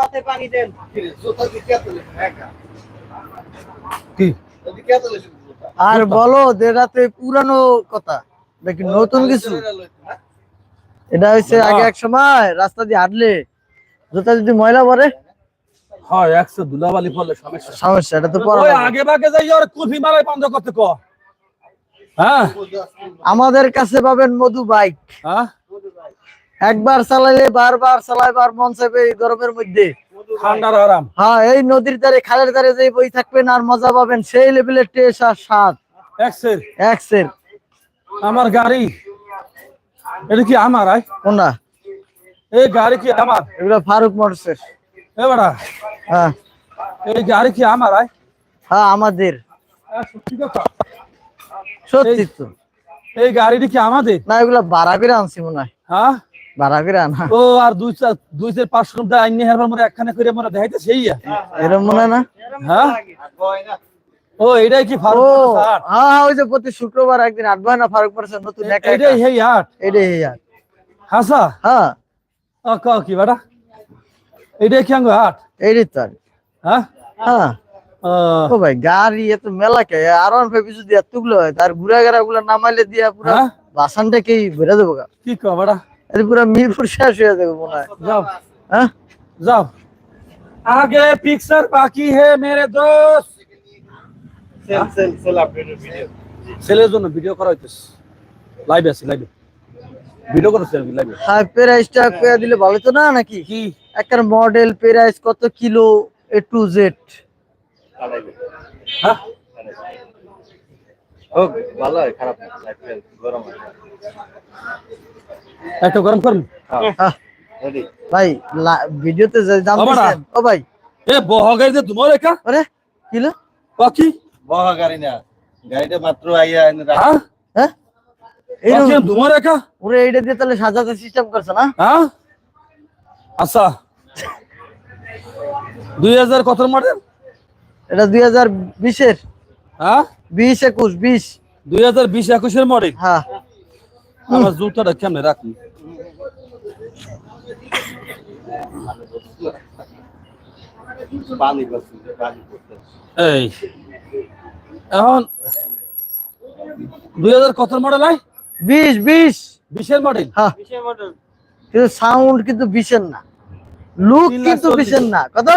মাথায় পানি দেন। কি? আর বলো যে এটা তো পুরানো কথা। দেখি নতুন কিছু? এটা হচ্ছে আগে এক সময় রাস্তা দিয়ে হাঁটলে জুতা যদি ময়লা পরে হ্যাঁ একশো ধুলাবালি পড়লে সমস্যা। সমস্যা এটা তো পরা। আগে বাগে যাই আর কুলফি মারাই বন্ধ করতে ক হ্যাঁ? আমাদের কাছে পাবেন মধু বাইক। হ্যাঁ? একবার চালাইলে বারবার চালাইবার মন চাইবে এই গরমের মধ্যে। ঠান্ডার আরাম। হ্যাঁ এই নদীর ধারে খালের ধারে যে বই থাকবেন আর মজা পাবেন সেই লেভেলের টেস্ট আর স্বাদ। এক্সের আমার গাড়ি এটা কি আমার কোনটা? এই গাড়ি কি আমার? এগুলো ফারুক মোটরসের এ বেড়া হ্যাঁ। এই গাড়ি কি আমার আয়? হ্যাঁ আমাদের। সত্যি সত্যি তো। এই গাড়িটি কি আমাদের? না এগুলো ভাড়া করে আনছি মনে হয়। হ্যাঁ? ভাড়া করে আনা ও আর দুই চার দুই চার পাঁচশো রুম আইনি হেরবার মনে একখানে করে মনে দেখাইতে সেই এরকম মনে না? হ্যাঁ? ও এটাই কি ফারুক হ্যাঁ ওই যে প্রতি শুক্রবার একদিন আটবার না ফারুক মোটরসের নতুন একা একা। এটাই হেই হাট এটাই ইয়ার হাসা? হ্যাঁ ও ক কি বেটা? এটাই কি হাট তো। হ্যাঁ? হ্যাঁ ও, ভাই গাড়ি এত মেলা কে? আর যদি এতগুলো হয় তার ঘুরা গাড়া গুলো নামাইলে দিয়া পুরো হ্যাঁ? বাসানটাকেই ভরে দেবো কি ক বেটা? এটা পুরো মিরপুর শেষ হয়ে যাবে মনে হয়। যাও। হ্যাঁ? যাও। আগে পিকচার বাকি হে মেরে দোস্ত সেল সেল সেল আপডেটের ভিডিও ছেলের জন্য ভিডিও করা হইতেছে। লাইভে আছে লাইভে ভিডিও করতেছে আমি লাইভে হ্যাঁ। প্রাইসটা পেয়ে দিলে ভালো তো না নাকি? কি? একটা মডেল প্রাইস কত কিলো এ টু জেড হ্যাঁ? হোক ভালো হয় খারাপ না লাইফস্টাইল গরম হয়। একটা গরম করুন হ্যাঁ। রেডি ভাই ভিডিওতে যে দাম ও ও ভাই। এ বহগাই যে তোমার একা? আরে কিলো বাকি বহা গাড়ি না গাড়িটা মাত্র আইয়া এনে রাখ- হ্যাঁ? হ্যাঁ? এইরকম তোমার একা? ওরে এইটা দিয়ে তাহলে সাজাতে সিস্টেম করছে না? হ্যাঁ? আচ্ছা। দুই হাজার কত মডেল এটা দুই হাজার বিশের। হ্যাঁ? বিশ একুশ বিশ। দুই হাজার বিশ একুশের মডেল হ্যাঁ। আমার জুতাটা কেমনে রাখুন এই এখন দুই হাজার কত মডেল আয়? বিশ বিশ। বিশের মডেল হ্যাঁ। কিন্তু সাউন্ড কিন্তু বিশের না। লুক কিন্তু। বিশের না। কত?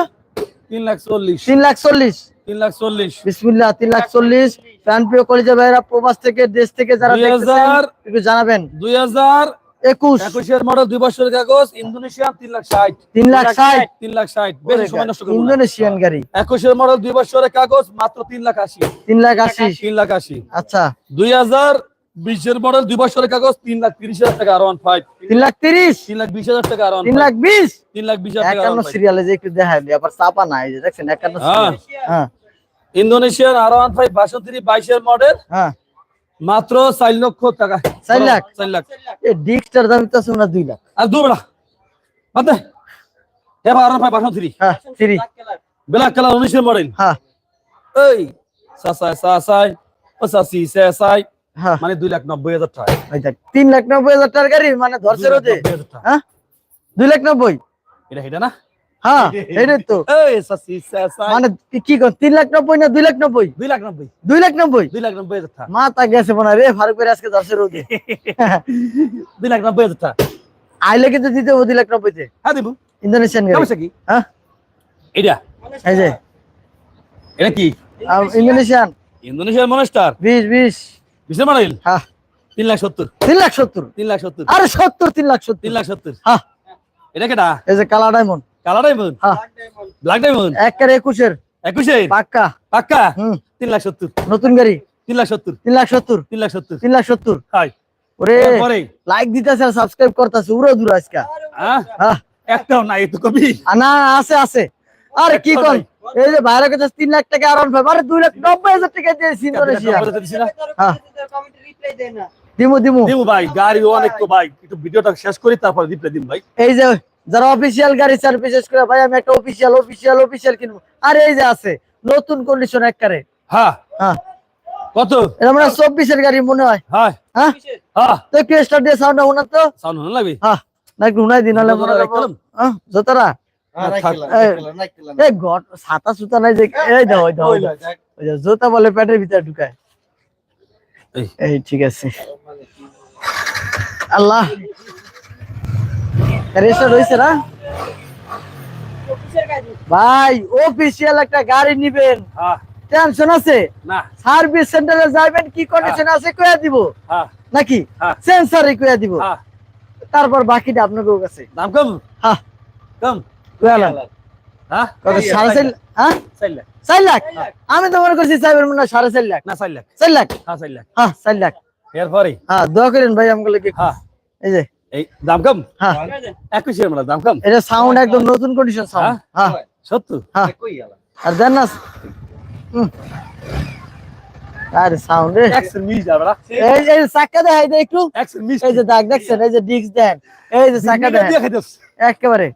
তিন লাখ চল্লিশ। তিন লাখ চল্লিশ। তিন লাখ চল্লিশ। বিসমিল্লাহ তিন লাখ চল্লিশ। প্রিয় ভাইরা প্রবাস থেকে দেশ থেকে যারা দুই দেখতেছেন হাজার একটু জানাবেন। দুই হাজার একুশ। একুশের মডেল দুই বছরের কাগজ ইন্দোনেশিয়া তিন লাখ ষাট। তিন লাখ ষাট। তিন লাখ ষাট বেশি সময় নষ্ট করব ইন্দোনেশিয়ান গাড়ি। একুশের মডেল দুই বছরের কাগজ মাত্র তিন লাখ আশি। তিন লাখ আশি। তিন লাখ আশি। আচ্ছা। দুই হাজার বিশের মডেল দুই বছরের কাগজ তিন লাখ তিরিশ হাজার টাকা আর ওয়ান ফাইভ তিন লাখ তিরিশ? তিন লাখ বিশ হাজার টাকা আর তিন লাখ বিশ? তিন লাখ বিশ হাজার টাকা সিরিয়ালে যে একটু দেখায় আবার চাপা নাই যে দেখছেন একান্ন হ্যাঁ। হ্যাঁ। ইন্দোনেশিয়ার আর ওয়ান ফাইভ বাষট্টি বাইশের মডেল হ্যাঁ। মাত্র চার লক্ষ টাকা। চার লাখ? চার লাখ। এই ডিস্কটার দাম তো না দুই লাখ। আর দু বেড়া বাদে এবার আর ফাইভ বাষট্টি। হ্যাঁ থ্রি ব্ল্যাক কালার উনিশের মডেল হ্যাঁ। এই সাসাই সাসাই ও সাসি সাসাই মানে দুই লাখ নব্বই হাজার টাকা। তিন লাখ নব্বই হাজার টাকার গাড়ি মানে ধরছে টাকা। হ্যাঁ? দুই লাখ নব্বই? এটা এটা না? হ্যাঁ তো। এই সাসি সাসাই মানে কি- কর তিন লাখ নব্বই না দুই লাখ নব্বই? দুই লাখ নব্বই। দুই লাখ নব্বই? দুই লাখ নব্বই হাজার টাকা। মাথা গেছে মনে হয় রে ফারুক ভাই আজকে ধরছে রোদে। দুই লাখ নব্বই হাজার টাকা। আইলে কিন্তু দিতে হবে দুই লাখ নব্বইতে। হ্যাঁ দিব। ইন্দোনেশিয়ান গাড়ি। কি? হ্যাঁ? এটা এই যে। এটা কি? ইন্দোনেশিয়ান। ইন্দোনেশিয়ার মনস্টার। বিশ বিশ। বিশের মডেল হ্যাঁ তিন লাখ সত্তর তিন লাখ সত্তর তিন লাখ সত্তর আরে সত্তর তিন লাখ সত্তর তিন লাখ সত্তর হ্যাঁ এটা কেটা এই যে কালা ডায়মন্ড কালার ডায়মন্ড হ্যাঁ ব্ল্যাক ডায়মন্ড একের একুশের একুশে পাক্কা পাক্কা হুম তিন লাখ সত্তর নতুন গাড়ি তিন লাখ সত্তর তিন লাখ সত্তর তিন লাখ সত্তর তিন লাখ সত্তর হাই ওরে পরে লাইক দিতেছে আর সাবস্ক্রাইব করতেছে উড়ো দূর আজকে হ্যাঁ হ্যাঁ একটাও নাই তো কবি না আছে আছে আরে কি নাই। এই যে বাইরে কাছে তিন লাখ টাকা আর আরে দুই লাখ নব্বই হাজার টাকা দিয়েছি ইন্দোনেশিয়া। হ্যাঁ। দিমু দিমু। দিমু ভাই গাড়ি অনেক তো ভাই। একটু ভিডিওটা শেষ করি তারপর রিপ্লাই দিন ভাই। এই যে যারা অফিসিয়াল গাড়ি করে ভাই আমি একটা অফিসিয়াল অফিসিয়াল অফিসিয়াল কিনবো। আর এই যে আছে নতুন কন্ডিশন একবারে হ্যাঁ। হ্যাঁ। কত? এটা মানে চব্বিশের গাড়ি মনে হয়। হ্যাঁ। হ্যাঁ? হ্যাঁ। তো স্টার্ট দিয়ে সাউন্ড শোনান তো। সাউন্ড ভালো লাগবে হ্যাঁ। না একটু দিন হলে মনে হয়? হ্যাঁ জোতারা হ্যাঁ, রাখিলাম, এই- রাখিলাম, রাখিলাম। এই ঘট ছাতা সুতা নাই যে এই দাও ওই দাও ওই দাও। দেখ, ওই যে জুতা বলে পেটের ভিতরে ঢুকায়। এই। এই ঠিক আছে। আল্লাহ। রেস্টার রয়েছে না? ভাই অফিসিয়াল একটা গাড়ি নিবেন। হ্যাঁ। টেনশন আছে? না। সার্ভিস সেন্টারে যাবেন কি কন্ডিশন আছে কইয়া দিব? হ্যাঁ। নাকি? হ্যাঁ। সেন্সারে কইয়া দিব। হ্যাঁ। তারপর বাকিটা আপনার কাছে। দাম কম? হ্যাঁ। কম? আমি তো মনে করছি চাইবেন মনে সাড়ে চার লাখ। না চার লাখ। চার লাখ? হ্যাঁ চার লাখ। হ্যাঁ চার লাখ। এরপরে হ্যাঁ দোয়া করেন ভাই আমগুলোকে হ্যাঁ। এই যে। এই দাম কম? হ্যাঁ। একুশের মানে দাম কম? এটা সাউন্ড একদম নতুন কন্ডিশন সাউন্ড হ্যাঁ? সত্তর? হ্যাঁ। আর দেন না। আরে সাউন্ড এই এই চাকা দেখাই দে একটু। মিস এই যে দাগ দেখছেন এই যে ডিস্ক দেন। এই যে চাকা একেবারে।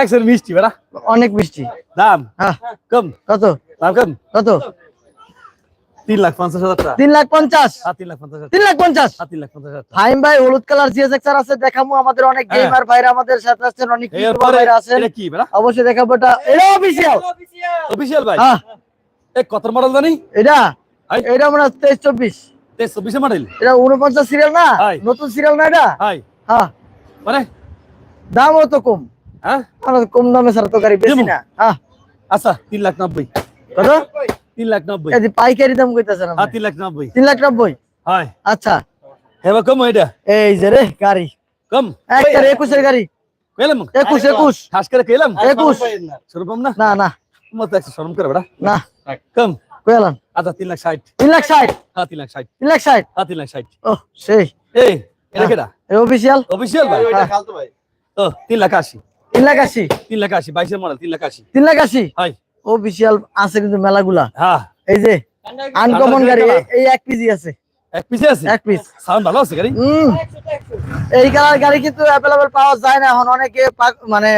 একশো মিষ্টি বেড়া। অনেক মিষ্টি। দাম? হ্যাঁ। কম? কত? দাম কম? কত? তিন লাখ পঞ্চাশ হাজার টাকা। তিন লাখ পঞ্চাশ? হ্যাঁ তিন লাখ পঞ্চাশ তিন লাখ পঞ্চাশ? হ্যাঁ তিন লাখ পঞ্চাশ ভাই হলুদ কালার জিএসএক্সআর আছে দেখামু আমাদের অনেক। গেমার ভাইরা আমাদের সাথে আছেন অনেক ভাইরা আছেন। এটা কি বেড়া? অবশ্যই দেখাবো এটা। এটা অফিসিয়াল অফিসিয়াল ভাই? হ্যাঁ। এই কত মডেল জানি? এটা। এটা আমরা তেইশ চব্বিশ। তেইশ চব্বিশে মডেল এটা উনপঞ্চাশ সিরিয়াল না? নতুন সিরিয়াল না এটা? হ্যাঁ। মানে দামও তো কম। হ্যাঁ? কম দামে ছাড়া তো গাড়ি বেশি না হ্যাঁ আচ্ছা তিন লাখ নব্বই কত তিন লাখ নব্বই পাইকারি দাম কইতাছেন হ্যাঁ তিন লাখ নব্বই তিন লাখ নব্বই হয় আচ্ছা হেবা কম এটা এই যে রে গাড়ি কম একটা একুশের গাড়ি কেলাম একুশ একুশ খাস করে আর একুশ। পাইন না। না না তোমার তো একশো শরম করে বেড়া না কম কইলাম আচ্ছা তিন লাখ ষাট তিন লাখ ষাট হ্যাঁ তিন লাখ ষাট তিন লাখ ষাট হ্যাঁ তিন লাখ ষাট ও সেই এই এটা কেটা অফিসিয়াল অফিসিয়াল ভাই ওইটা ভাই। ও তিন লাখ আশি তিন লাখ আশি তিন লাখ আশি বাইশের মডেল তিন লাখ আশি তিন লাখ আশি অফিসিয়াল আছে কিন্তু মেলাগুলা। হ্যাঁ। এই যে আনকমন গাড়ি এই- এই এক পিসই আছে। এক পিসে আছে? এক পিস সাউন্ড ভালো আছে গাড়ি? এই কালার গাড়ি কিন্তু অ্যাভেলেবল পাওয়া যায় না এখন। অনেকে মানে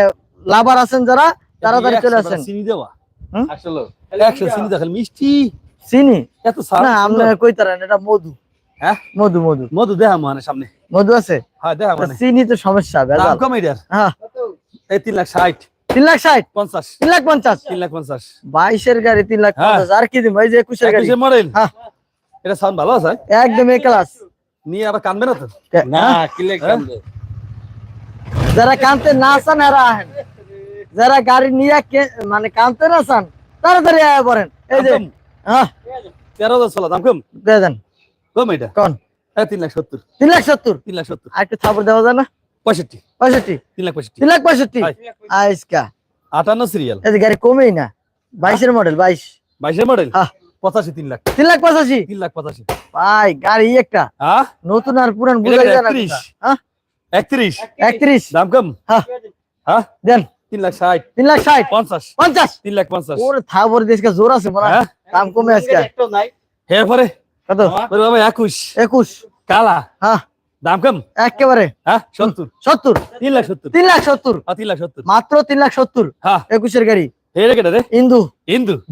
লাভার আছেন যারা তাড়াতাড়ি চলে আসেন। চিনি দেওয়া। আসলে একশো চিনি মিষ্টি। চিনি? এত সাউন্ড না আপনি কইতারেন এটা মধু। হ্যাঁ? মধু মধু। মধু দেখা মানে সামনে। মধু আছে? হ্যাঁ দেখা মানে। চিনি তো সমস্যা দাম ভেজাল। কম এটার হ্যাঁ। এই তিন লাখ ষাট। তিন লাখ ষাট? পঞ্চাশ। তিন লাখ পঞ্চাশ? তিন লাখ পঞ্চাশ। বাইশের গাড়ি তিন লাখ হ্যাঁ। পঞ্চাশ। আর কি দিব এই যে একুশের গাড়ি। মডেল? হ্যাঁ। এটা সাউন্ড ভালো আছে? একদম এ ক্লাস নিয়ে আবার কানবে না তো? না কিলে কান্দে। যারা কানতে না চান এরা আহেন। যারা গাড়ি নিয়ে কে- মানে কানতে না চান তাড়াতাড়ি আয়া পড়েন। এই যে। হ্যাঁ। তেরো হাজার ষোলো দাম কম? দিয়ে দেন। কম এটা? কোন? হ্যাঁ তিন লাখ সত্তর। তিন লাখ সত্তর? তিন লাখ সত্তর। আর একটু থাপড় দেওয়া যায় না? পঁয়ষট্টি। পঁয়ষট্টি? তিন লাখ পঁয়ষট্টি। তিন লাখ পঁয়ষট্টি? হাই। আইসকা। আটান্ন সিরিয়াল এই গাড়ি কমেই না। বাইশের মডেল বাইশ। বাইশের মডেল হ্যাঁ। পঁচাশি তিন লাখ। তিন লাখ পঁচাশি? তিন লাখ পঁচাশি। ভাই গাড়ি একটা। নতুন আর পুরান এটা বুঝাই যায় না একত্রিশ। হ্যাঁ? একত্রিশ। একত্রিশ। দাম কম? হ্যাঁ। হ্যাঁ? দেন। তিন লাখ ষাট। তিন লাখ ষাট। পঞ্চাশ। পঞ্চাশ। তিন লাখ পঞ্চাশ। ওর থাবর দেশকে জোর আছে মনে দাম কমে আজকে। একটাও নাই। এরপরে? কত? বাবা একুশ। একুশ। কালা। হ্যাঁ। দাম কম একেবারে। হ্যাঁ সত্তর। সত্তর। তিন লাখ সত্তর। তিন লাখ সত্তর। হ্যাঁ তিন লাখ সত্তর। মাত্র তিন লাখ সত্তর। হ্যাঁ। একুশের গাড়ি। ইন্দু।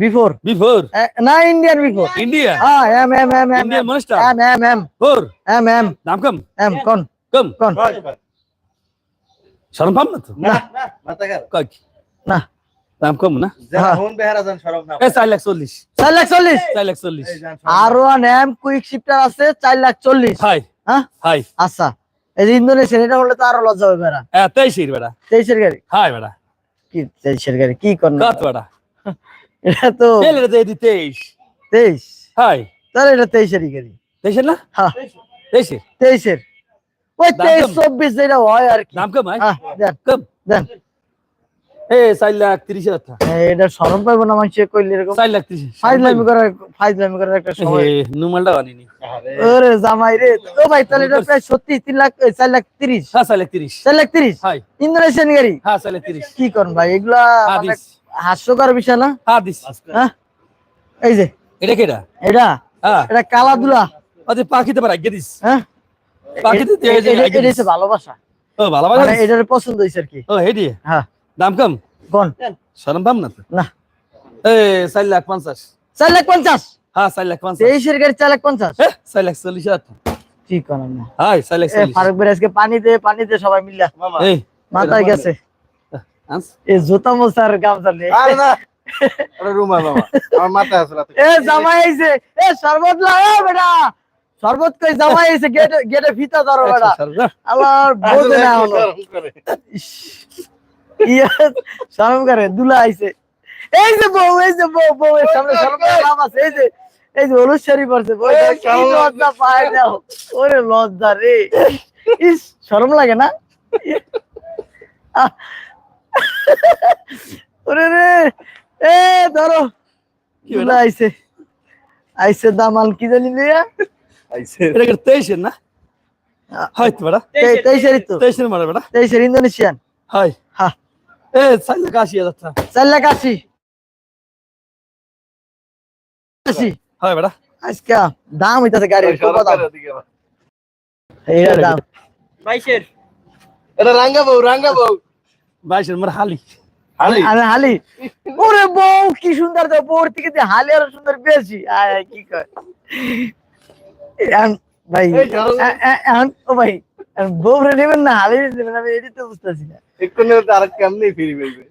বিফোর। বিফোর? না ইন্ডিয়ান বিফোর। ইন্ডিয়া হ্যাঁ M M M M Indian monster? M M M. Four? M M. দাম কম এম কোন? কম কোন? হয়, হয়। শরম পাম না তো? না, মাথা খারাপ। দাম কম হ্যাঁ। চার লাখ চল্লিশ। আর ওয়ান এম কুইক শিফটার আছে চার লাখ চল্লিশ। হাই। হ্যাঁ? হাই। আচ্ছা এই যে ইন্দোনেশিয়ান এটা হলে তো আরও লজ্জা হবে বেড়া। হ্যাঁ তেইশের বেড়া। তেইশের গাড়ি? হাই বেড়া। কি তেইশের গাড়ি? কি করেন কত বেড়া। এটা তো রে দিয়ে দি তেইশ। তেইশ? হাই। তাহলে এটা তেইশেরই গাড়ি। তেইশের না? হ্যাঁ। তেইশের। তেইশের। ওই তেইশ চব্বিশ যেটা হয় আর কি। দাম কম হয় দেন। কম। দেন। এ চার লাখ তিরিশ হাজার টাকা। এটা সরম পাইবো না মানুষ কইলে এরকম চার লাখ তিরিশ ফাইজলামি করার ফাইজলামি করার একটা সময়। নুমালটা বানিনি। ওরে জামাই রে ও ভাই তাহলে এটা প্রায় সত্যি তিন লাখ চার লাখ তিরিশ। হ্যাঁ চার লাখ তিরিশ। চার লাখ তিরিশ? ইন্দোনেশিয়ান গাড়ি? হ্যাঁ চার লাখ তিরিশ। কি করেন ভাই এগুলা হ্যাঁ হাস্যকর বিষয় না? হ্যাঁ হ্যাঁ? এই যে। এটা কেটা এটা? হ্যাঁ। এটা আচ্ছা পাখিতে পারা দিস। হ্যাঁ? পাখিতে ভালোবাসা। ও ভালো মানে এটার পছন্দ হয়েছে আর কি। ও হেডি। হ্যাঁ। দাম কম? কোন? শরম পাম না না। এ চার লাখ পঞ্চাশ। চার লাখ পঞ্চাশ? হ্যাঁ চার লাখ পঞ্চাশ। তেইশের গাড়ি চার লাখ পঞ্চাশ? চার লাখ চল্লিশ হাজার টাকা। কি করেন না? হাই চার লাখ এ চল্লিশ। ফারুক ভাই আজকে পানি দে পানি দে সবাই মিল্লা মামা, এই মাথায় গেছে। আনস। এ জুতা মোছার গামছা নেই আরে না। আরে রুমাল বাবা আমার মাথায় আছে রাতে এ জামাই আইছে। এ শরবত লা এ বেটা। শরবত কই? জামাই আইছে গেটে গেটে ফিতা ধরো বেটা। আল্লাহর বোঝে না হলো ইস, ইয়ে শরম করে দুলা আইছে। এই যে বউ এই যে বউ বউ এর সামনে শরম করে লাভ আছে এই যে এই যে হলুদ শাড়ি পরছে বউ কি লজ্জা পায় দাও ওরে লজ্জা রে। ইস শরম লাগে না। ওরে রে এ ধরো। কি দুলা আইছে। আইছে দামাল কি জানি লিয়া আইছে। এটা কি তেইশের না? হয়তো বেটা। তে- তেইশেরই তো। তেইশের মারে বেটা। তেইশের ইন্দোনেশিয়ান। হয়। হ্যাঁ এ চার লাখ আশি হাজার টাকা। চার লাখ আশি। আশি। হয় বেটা। আজকে দাম হইতাছে গাড়ির কত দাম? এইটা দাম। বাইশের। এটা রাঙ্গা বউ রাঙ্গা বউ। বাইশের মারে হালি। আরে আরে হালি? ওরে বউ কি সুন্দর তো বউর থেকে যে হালি আরও সুন্দর বেশি। আয় আয়, কি কয়? ভাই এই ধরো। এ- এ- এখন ও ভাই এখন বউ রে নেবেন না হালি নেবেন আমি এটি তো বুঝতেছি না। একটু নেই তো আর কেমনি ফিরি ফেলবে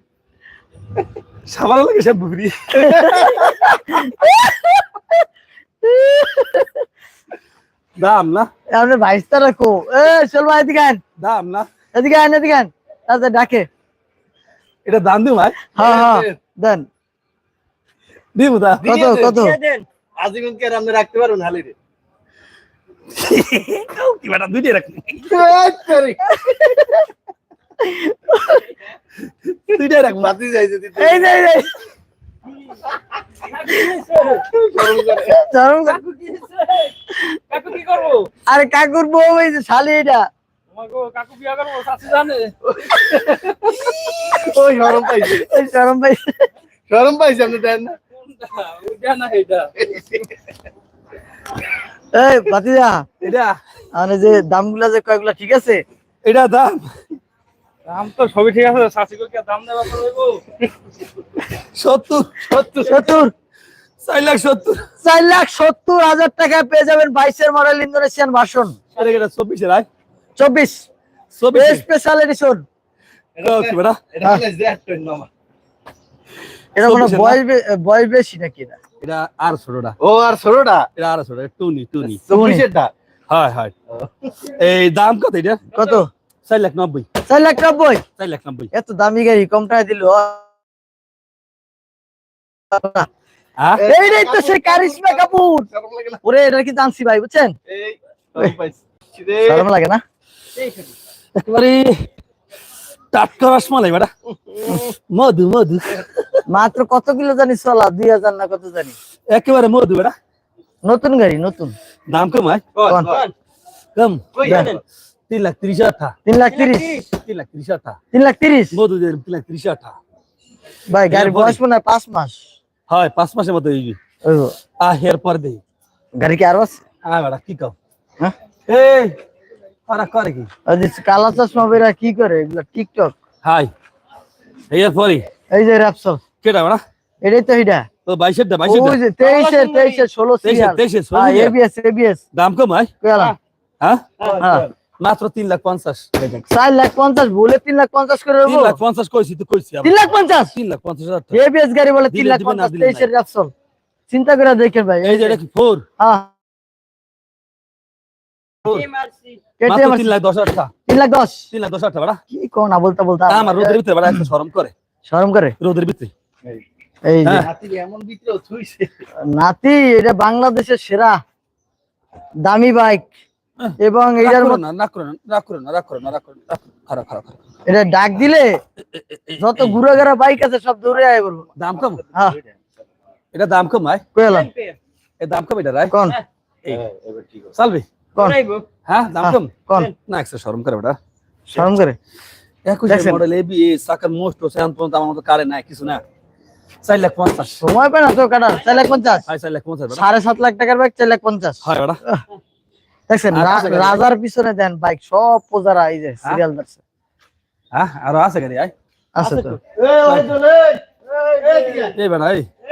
সাবান লাগে সব বুড়ি দাম না? আপনি ভাইস্তা রাখো এ চল ভাই এদিকে আন দাম না? এদিকে আন এদিকে আন তাতে ডাকে। এটা দাম দিও ভাই। হ্যাঁ হ্যাঁ দেন। দিব দা কত কত? আজীবন কে আপনি রাখতে পারবেন হালি রে কি বেটা দুইটাই রাখি দুইটাই রাখব বাতি যাইছে এই যে এই যে। শরম করে। চরম করে। কাকু কি করব? আরে কাকুর বউ এই যে শালি এটা। কাকু বিয়া করব শাশু জানে। ওই শরম পাইছে। এই চরম ভাই শরম পাইছে আপনি দেন না। কোনটা না এটা। এই ভাতিজা এটা। মানে যে দামগুলা যে কয়েকগুলা ঠিক আছে? এটা দাম। দাম তো সবই ঠিক আছে দাম লাখ সত্তর। চার লাখ সত্তর হাজার টাকায় পেয়ে যাবেন বাইশের মডেল ইন্দোনেশিয়ান ভার্সন। এটা চব্বিশ স্পেশাল এডিশন কি বেটা? এটা হলো জ্যাট ট্রেন মামা এটা কোনো 24 না? বয়স বয়স বেশি নাকি এটা? এটা আর ছোটটা। ও আর এটা আর টুনি টুনি। চব্বিশেরটা হয় হয়। এই দাম কত এটা? কত? চার লাখ নব্বই। চার লাখ নব্বই? চার লাখ নব্বই। এত দামি গাড়ি কম টাকা দিল। হ্যাঁ? এইটাই তো সেই কারিশমা কাপুর। শরম লাগে না ওরে এটা কি জানছি ভাই বুঝছেন? লাগে না? একেবারে টাটকা রসমালাই বেটা মধু মধু। মাত্র কত কিলো জানি চলা? দুই হাজার না কত জানি? একেবারে মধু বেটা। নতুন গাড়ি নতুন। দাম কম হয়? কম তিন লাখ তিরিশ টাকা। তিন লাখ তিরিশ। তিন লাখ তিরিশ টাকা। তিন লাখ তিরিশ? মধু দিয়ে তিন লাখ তিরিশ টাকা। ভাই গাড়ি বয়স মনে হয় পাঁচ মাস। হয় পাঁচ মাসের মতো হয়ে গো। আহ এর পর দেই। গাড়ি কি আরও আছে? আয় বেটা কি কও? হ্যাঁ? এই ওরা করে কি? কালা চশমা বেরা কি করে? এগুলা টিকটক হাই এর পরে এই যে র্যাপসল কেটা এটাই তো এটা। তো বাইশের দা বাইশের ওই যে তেইশের তেইশের ষোলো তেইশের সিরিয়াল। তেইশের হ্যাঁ এবিএস এবিএস দাম কম হয় কয়ালাম হ্যাঁ? হ্যাঁ। মাত্র তিন লাখ পঞ্চাশ। চার লাখ পঞ্চাশ বলে তিন লাখ পঞ্চাশ করে তিন দেবো লাখ পঞ্চাশ কইছি তো কইছি আবার। তিন লাখ পঞ্চাশ? তিন লাখ পঞ্চাশ হাজার টাকা। এবিএস গাড়ি বলে তিন দিলে লাখ দিবেন না পঞ্চাশ দিলে তেইশের র্যাপসল চিন্তা করে দেখেন ভাই। এই যে এটা কি ফোর? হ্যাঁ। তিন লাখ দশ টাকা। তিন লাখ দশ। তিন লাখ দশ টাকা বেটা কি কো না বলতে বলতে। আমার রোদের ভিতরে একটা শরম করে। শরম করে? রোদের ভিতরে। এই যে। হ্যাঁ। নাতি এটা বাংলাদেশের সেরা দামি বাইক। এবং এটার মধ্যে না করো না রাগ করো না রাগ করো না রাগ করো খারাপ খারাপ খারাপ। এটা ডাক দিলে যত ঘুরে ঘেরা বাইক আছে সব দৌড়ে আয় বলব। দাম কম? হ্যাঁ। এটা দাম কম ভাই কইলাম এ দাম কম এটা রায়। কোন? এই। হ্যাঁ, এবার ঠিক আছে চালবি কোন? হ্যাঁ দাম হ্যাঁ, কম? কোন? না শরম করে বেটা। শরম করে? দেখছেন? মডেল এবি সাকার মোস্ট পর্যন্ত আমার মতো কারে নাই কিছু না। চার লাখ পঞ্চাশ। সময় পায় না তো কাটার চার লাখ পঞ্চাশ? চার লাখ পঞ্চাশ সাড়ে সাত লাখ টাকার বাইক চার লাখ পঞ্চাশ। হয় দেখছেন? রাজার পিছনে দেন বাইক সব পোজারা এই যে সিরিয়াল ধরছে। হ্যাঁ আরও আছে গাড়ি আয়। আছে তো।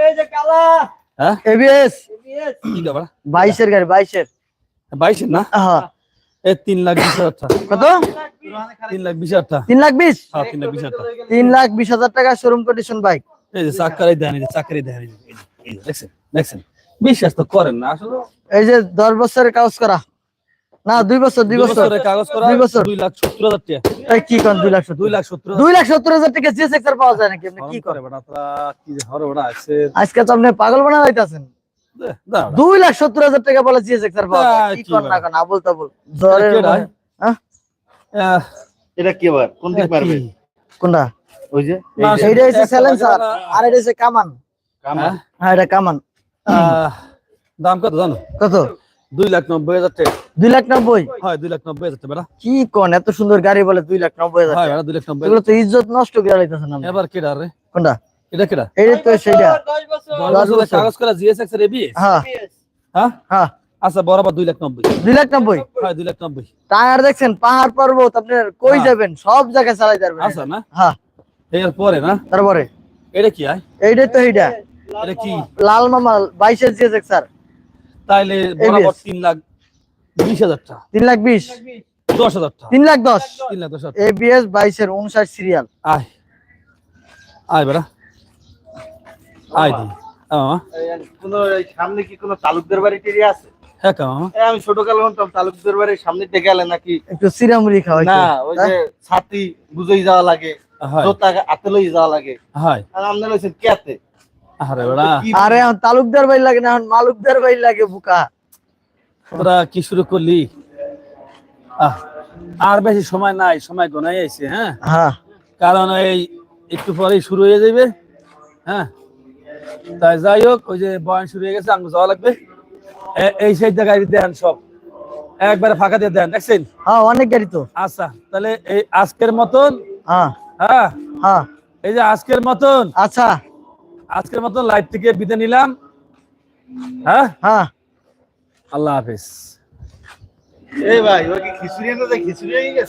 এই যে কালা হ্যাঁ? এবিএস কি গাড়ি না? হ্যাঁ। লাখ বিশ হাজার টাকা। কত? তিন লাখ হাজার টাকা। লাখ হ্যাঁ লাখ হাজার টাকা। লাখ বিশ হাজার টাকা শোরুম কন্ডিশন বাইক এই যে চাকারি দেন এই যে চাকারি দেন এই যে, এই যে, এই যে, দেখছেন দেখছেন। বিশ্বাস তো করেন না আসলে এই যে দশ বছরের কাগজ করা। না দুই বছর দুই বছর। কাগজ করা দুই বছর। দুই লাখ সত্তর হাজার টাকা। কি কোন দুই লাখ দুই লাখ সত্তর দুই লাখ সত্তর হাজার টাকা জিএস এক্সার পাওয়া যায় নাকি? আপনি কি কি করে করেন? বেটা তোরা কি হরে বেটা আছে। আজকে তো আপনি পাগল বানা বেটা। দুই লাখ সত্তর হাজার টাকা বলে জিএস এক্সার পাওয়া যায় কি আবল তাবল। জ্বরের? হ্যাঁ? এটা কি আবার কোন দিক মারবে কি? কোনটা? ওই যে না, এই যে। এইটা হচ্ছে স্যালেন্সার আর এটা হচ্ছে কামান হ্যাঁ? হ্যাঁ এটা কামান দাম কত জানো? কত? দুই লাখ নব্বই হাজার টাকা। দুই লাখ নব্বই? হয় দুই লাখ নব্বই হাজার টাকা কি কোন এত সুন্দর গাড়ি বলে দুই লাখ নব্বই হাজার টাকা? দুই লাখ নব্বই এগুলো তো ইজ্জত নষ্ট করে আপনি এবার কেডা রে? কোনটা? এটা কেডা? এইটা তো সেটা। দশ দশ বছর। কাগজ করা জিএসএক্স এর এবিএস হ্যাঁ। হ্যাঁ? হ্যাঁ। আচ্ছা বরাবর দুই লাখ নব্বই। দুই লাখ নব্বই? হয় দুই লাখ নব্বই। টায়ার দেখছেন পাহাড় পর্বত আপনার কই। যাবেন? সব জায়গায় চালাই যাবেন। আচ্ছা না? হ্যাঁ। এর পরে না? তারপরে। এটা কি হয় এইটাই তো এইটা। এটা কি? লাল মামা স্যার। তাইলে বরাবর তিন লাখ বিশ হাজার টাকা। তিন লাখ বিশ। দশ হাজার টাকা। তিন লাখ দশ। তিন লাখ দশ এবিএস বাইশের উনষাট সিরিয়াল। আয়। আয় বেড়া আয় দি। সামনে কি কোনো তালুকদার বাড়ি টেরি আছে? হ্যাঁ আমি ছোট কালে শুনতাম তালুকদার বাড়ির সামনে গেলে নাকি একটু সিরামুড়ি খাওয়াই না ওই যে ছাতি বুঝেই যাওয়া লাগে। হয় জোতা হাতে লই যাওয়া লাগে। হয়। আর আপনি লইছেন কেতে আরে বেড়া। আরে এখন তালুকদার বাড়ি লাগে না এখন মালুকদার বাড়ি লাগে বুকা। তোরা কি শুরু করলি? আহ, আর বেশি সময় নাই সময় গোনাই আইছে হ্যাঁ? হ্যাঁ। কারণ এই একটু পরেই শুরু হয়ে যাবে হ্যাঁ? তাই যাই হোক ওই যে বয়ান শুরু হয়ে গেছে আঙ্গু যাওয়া লাগবে। এ- এই সাইডটা গাড়ি দেন সব। একবারে ফাঁকা দিয়ে দেন দেখছেন? হ্যাঁ অনেক গাড়ি তো। আচ্ছা তাহলে এই আজকের মতন হ্যাঁ। হ্যাঁ? হ্যাঁ। এই যে আজকের মতন। আচ্ছা। আজকের মতন লাইভ থেকে বিদায় নিলাম। হ্যাঁ? হ্যাঁ। আল্লাহ হাফিজ। এই ভাই ওই খিচুড়ি এনে খিচুড়ি